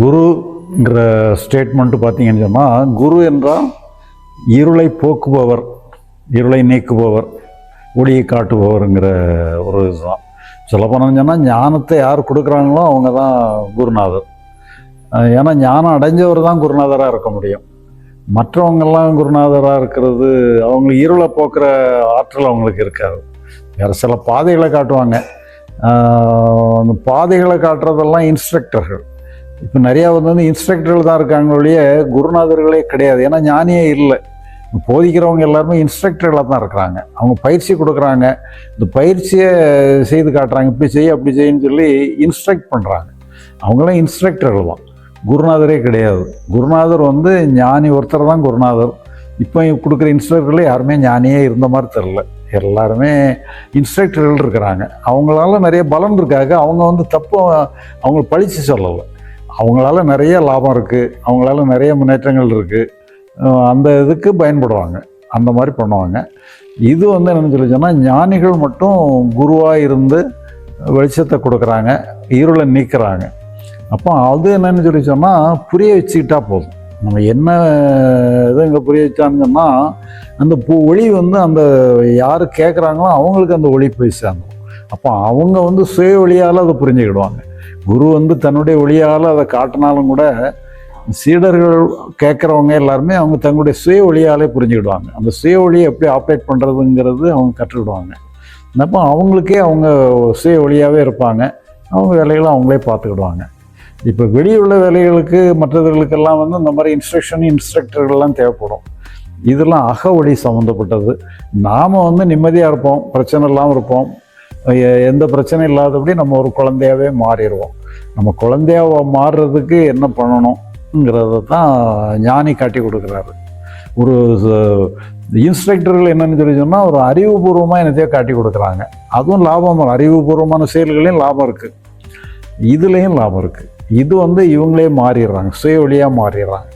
குருங்கிற statement பார்த்தீங்கன்னு சொன்னால் குரு என்றால் இருளை போக்குபவர் இருளை நீக்குபவர் ஒளியை காட்டுபவருங்கிற ஒரு இதுதான். சொல்ல போனோம்னு சொன்னால் ஞானத்தை யார் கொடுக்குறாங்களோ அவங்க தான் குருநாதர் ஏன்னா ஞானம் அடைஞ்சவர் தான் குருநாதராக இருக்க முடியும். மற்றவங்கெல்லாம் குருநாதராக இருக்கிறது அவங்க இருளை போக்குற ஆற்றல் அவங்களுக்கு இருக்காது. வேறு சில பாதைகளை காட்டுவாங்க. அந்த பாதைகளை காட்டுறதெல்லாம் இன்ஸ்ட்ரக்டர்கள் இப்போ நிறையா வந்து இன்ஸ்ட்ரக்டர்கள் தான் இருக்காங்க ஒழிய குருநாதர்களே கிடையாது. ஏன்னா ஞானியே இல்லை. போதிக்கிறவங்க எல்லாருமே இன்ஸ்ட்ரக்டர்களாக தான் இருக்கிறாங்க. அவங்க பயிற்சி கொடுக்குறாங்க. இந்த பயிற்சியை செய்து காட்டுறாங்க. இப்படி செய்ய அப்படி செய்யுன்னு சொல்லி இன்ஸ்ட்ரக்ட் பண்ணுறாங்க அவங்களாம் இன்ஸ்ட்ரக்டர்கள் தான். குருநாதரே கிடையாது. குருநாதர் வந்து ஞானி ஒருத்தர் தான் குருநாதர். இப்போ கொடுக்குற இன்ஸ்ட்ரக்டர்கள் யாருமே ஞானியே இருந்த மாதிரி தெரில எல்லாருமே இன்ஸ்ட்ரக்டர்கள் இருக்கிறாங்க. அவங்களால நிறைய பலன் இருக்காங்க அவங்க வந்து தப்பு அவங்கள பழித்து சொல்லலை. அவங்களால நிறைய லாபம் இருக்குது அவங்களால நிறைய முன்னேற்றங்கள் இருக்குது அந்த இதுக்கு பயன்படுவாங்க. அந்த மாதிரி பண்ணுவாங்க. இது வந்து என்னன்னு சொல்லி சொன்னால் ஞானிகள் மட்டும் குருவாக இருந்து வெளிச்சத்தை கொடுக்குறாங்க. இருளை நீக்குறாங்க. அப்போ அது என்னென்னு சொல்லி சொன்னால் புரிய வச்சுக்கிட்டா போதும். நம்ம என்ன இது இங்கே புரிய வச்சானுங்கன்னா சொன்னால் அந்த பூ ஒளி வந்து அந்த யார் கேட்குறாங்களோ அவங்களுக்கு அந்த ஒளி போய் சேர்ந்தோம் அப்போ அவங்க வந்து சுய ஒளியால் அதை புரிஞ்சுக்கிடுவாங்க. குரு வந்து தன்னுடைய ஒளியால் அதை காட்டினாலும் கூட சீடர்கள் கேட்குறவங்க எல்லாருமே அவங்க தங்களுடைய சுய ஒளியாலே புரிஞ்சுக்கிடுவாங்க. அந்த சுய ஒளியை எப்படி ஆப்ரேட் பண்ணுறதுங்கிறது அவங்க கற்றுக்கிடுவாங்க. அப்போ அவங்களுக்கே அவங்க சுய ஒளியாகவே இருப்பாங்க. அவங்க வேலைகளை அவங்களே பார்த்துக்கிடுவாங்க. இப்போ வெளியே உள்ள வேலைகளுக்கு மற்றவர்களுக்கெல்லாம் வந்து இந்த மாதிரி இன்ஸ்ட்ரக்ஷன் இன்ஸ்ட்ரக்டர்கள்லாம் தேவைப்படும். இதெல்லாம் அக ஒளி சம்மந்தப்பட்டது நாம் வந்து நிம்மதியாக இருப்போம் பிரச்சனை இல்லாமல் இருப்போம். எ- எந்த பிரச்சனையும் இல்லாதபடி நம்ம ஒரு குழந்தையாவே மாறிடுவோம். நம்ம குழந்தையாக மாறுறதுக்கு என்ன பண்ணணுங்கிறத தான் ஞானி காட்டி கொடுக்குறாரு. ஒரு இன்ஸ்ட்ரக்டர்கள் என்னன்னு சொல்லி சொன்னால் ஒரு அறிவுபூர்வமாக என்னத்தையோ காட்டி கொடுக்குறாங்க. அதுவும் லாபம் அறிவுபூர்வமான செயல்களையும் லாபம் இருக்குது இதுலேயும் லாபம் இருக்குது இது வந்து இவங்களே மாறிடுறாங்க சுய ஒளியாக மாறிடுறாங்க.